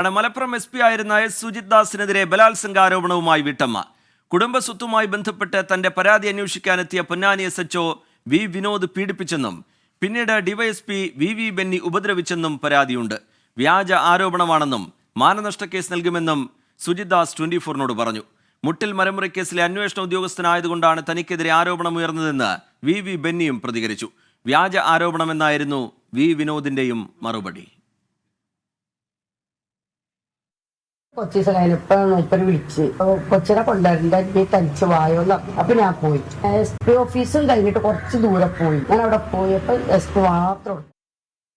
ആണ് Malappuram S P ആയിരുന്ന S Sujith ദാസിനെതിരെ ബലാത്സംഗ ആരോപണവുമായി വീട്ടമ്മ കുടുംബസ്വത്തുമായി ബന്ധപ്പെട്ട് തന്റെ പരാതി അന്വേഷിക്കാനെത്തിയ Ponnani S HO V Vinod പീഡിപ്പിച്ചെന്നും പിന്നീട് ഡിവൈഎസ്പി വി വി ബെന്നി ഉപദ്രവിച്ചെന്നും പരാതിയുണ്ട്. വ്യാജ ആരോപണമാണെന്നും മാനനഷ്ട കേസ് നൽകുമെന്നും സുജിത് ദാസ് ട്വന്റി ഫോറിനോട് പറഞ്ഞു. മുട്ടിൽ മരമുറി കേസിലെ അന്വേഷണ ഉദ്യോഗസ്ഥനായതുകൊണ്ടാണ് തനിക്കെതിരെ ആരോപണമുയർന്നതെന്ന് വി വി ബെന്നിയും പ്രതികരിച്ചു. വ്യാജ ആരോപണമെന്നായിരുന്നു വി വിനോദിന്റെയും മറുപടി. കൊച്ചി ഇപ്പൊ മൂപ്പര് വിളിച്ച്. കൊച്ചിനെ കൊണ്ടുവരണ്ട നീ തനിച്ച് വായോന്ന്. അപ്പൊ ഞാൻ പോയി. എസ് പി ഓഫീസും കഴിഞ്ഞിട്ട് കുറച്ച് ദൂരെ പോയി. ഞാൻ അവിടെ പോയപ്പോ എസ് പി മാത്രം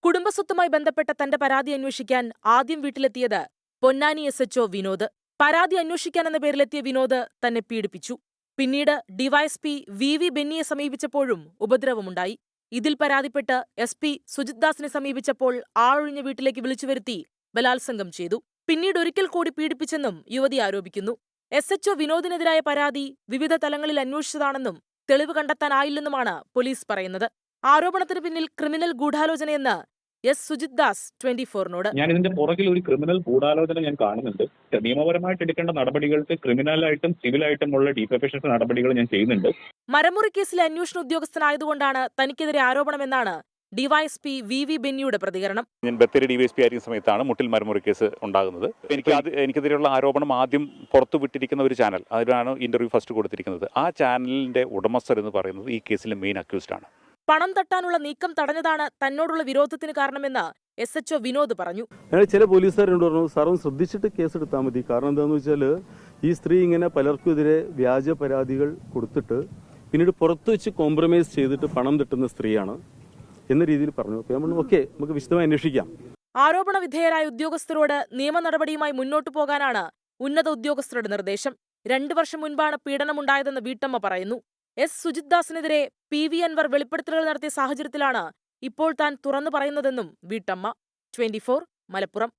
കുടുംബസ്വത്തുമായി ബന്ധപ്പെട്ട തന്റെ പരാതി അന്വേഷിക്കാൻ ആദ്യം വീട്ടിലെത്തിയത് പൊന്നാനി എസ് എച്ച്ഒ വിനോദ്. പരാതി അന്വേഷിക്കാൻ എന്ന പേരിലെത്തിയ വിനോദ് തന്നെ പീഡിപ്പിച്ചു. പിന്നീട് ഡിവൈഎസ്പി വി വി ബെന്നിയെ സമീപിച്ചപ്പോഴും ഉപദ്രവമുണ്ടായി. ഇതിൽ പരാതിപ്പെട്ട് എസ് പി സുജിത് ദാസിനെ സമീപിച്ചപ്പോൾ ആളൊഴിഞ്ഞ വീട്ടിലേക്ക് വിളിച്ചു വരുത്തി ബലാത്സംഗം ചെയ്തു. പിന്നീട് ഒരിക്കൽ കൂടി പീഡിപ്പിച്ചെന്നും യുവതി ആരോപിക്കുന്നു. എസ് എച്ച്ഒ വിനോദിനെതിരായ പരാതി വിവിധ തലങ്ങളിൽ അന്വേഷിച്ചതാണെന്നും തെളിവ് കണ്ടെത്താനായില്ലെന്നുമാണ് പോലീസ് പറയുന്നത്. ആരോപണത്തിന് പിന്നിൽ ക്രിമിനൽ ഗൂഢാലോചനയെന്ന് എസ്. സുജിത് ദാസ് ട്വന്റി ഫോറിനോട്. ഞാൻ ഇതിന്റെ പുറകിൽ ഒരു ക്രിമിനൽ ഗൂഢാലോചന ഞാൻ കാണുന്നുണ്ട്. നിയമപരമായിട്ട് എടുക്കേണ്ട നടപടികൾക്ക് ക്രിമിനലായിട്ടും സിവിലായിട്ടുമുള്ള ഡീപ്രൊഫഷൻസ് നടപടികൾ ഞാൻ ചെയ്യുന്നുണ്ട്. മരമുറി കേസിലെ അന്വേഷണ ഉദ്യോഗസ്ഥനായതുകൊണ്ടാണ് തനിക്കെതിരെ ആരോപണമെന്നാണ് ഡിവൈഎസ്പി വി വി ബെന്നിയുടെ പ്രതികരണം. ഞാൻ ബത്തേരി ഡി വൈ ആയിരിക്കുന്ന സമയത്താണ് മുട്ടിൽ മരമുറി കേസ് ഉണ്ടാകുന്നത്. എനിക്ക് അത് എനിക്കെതിരെയുള്ള ആരോപണം ആദ്യം പുറത്തു വിട്ടിരിക്കുന്ന ഒരു ചാനൽ. അതിലാണ് ഇന്റർവ്യൂ ഫസ്റ്റ് കൊടുത്തിരിക്കുന്നത്. ആ ചാനലിന്റെ ഉടമസ്ഥർ എന്ന് പറയുന്നത് ഈ കേസിലെ മെയിൻ അക്യൂസ്ഡ് ആണ്. പണം തട്ടാനുള്ള നീക്കം തടഞ്ഞതാണ് തന്നോടുള്ള വിരോധത്തിന് കാരണമെന്ന് എസ് എച്ച്ഒ വിനോദ് പറഞ്ഞു. ഞങ്ങൾ ചില പോലീസുകാരോട് പറഞ്ഞു സാറും ശ്രദ്ധിച്ചിട്ട് കേസെടുത്താൽ മതി. കാരണം എന്താണെന്ന് വെച്ചാൽ ഈ സ്ത്രീ ഇങ്ങനെ പലർക്കുമെതിരെ വ്യാജ പരാതികൾ കൊടുത്തിട്ട് പിന്നീട് പുറത്തു വെച്ച് കോംപ്രമൈസ് ചെയ്തിട്ട് പണം തട്ടുന്ന സ്ത്രീയാണ്. എന്ന രീതിയിൽ പറഞ്ഞു. ഓക്കെ നമുക്ക് വിശദമായി അന്വേഷിക്കാം. ആരോപണ വിധേയരായ ഉദ്യോഗസ്ഥരോട് നിയമ നടപടിയുമായി മുന്നോട്ടു പോകാനാണ് ഉന്നത ഉദ്യോഗസ്ഥരുടെ നിർദ്ദേശം. രണ്ടു വർഷം മുൻപാണ് പീഡനമുണ്ടായതെന്ന് വീട്ടമ്മ പറയുന്നു. എസ്. സുജിത് ദാസിനെതിരെ പി. വി. അൻവർ വെളിപ്പെടുത്തലുകൾ നടത്തിയ സാഹചര്യത്തിലാണ് ഇപ്പോൾ താൻ തുറന്നു പറയുന്നതെന്നും വീട്ടമ്മ. ട്വന്റി മലപ്പുറം.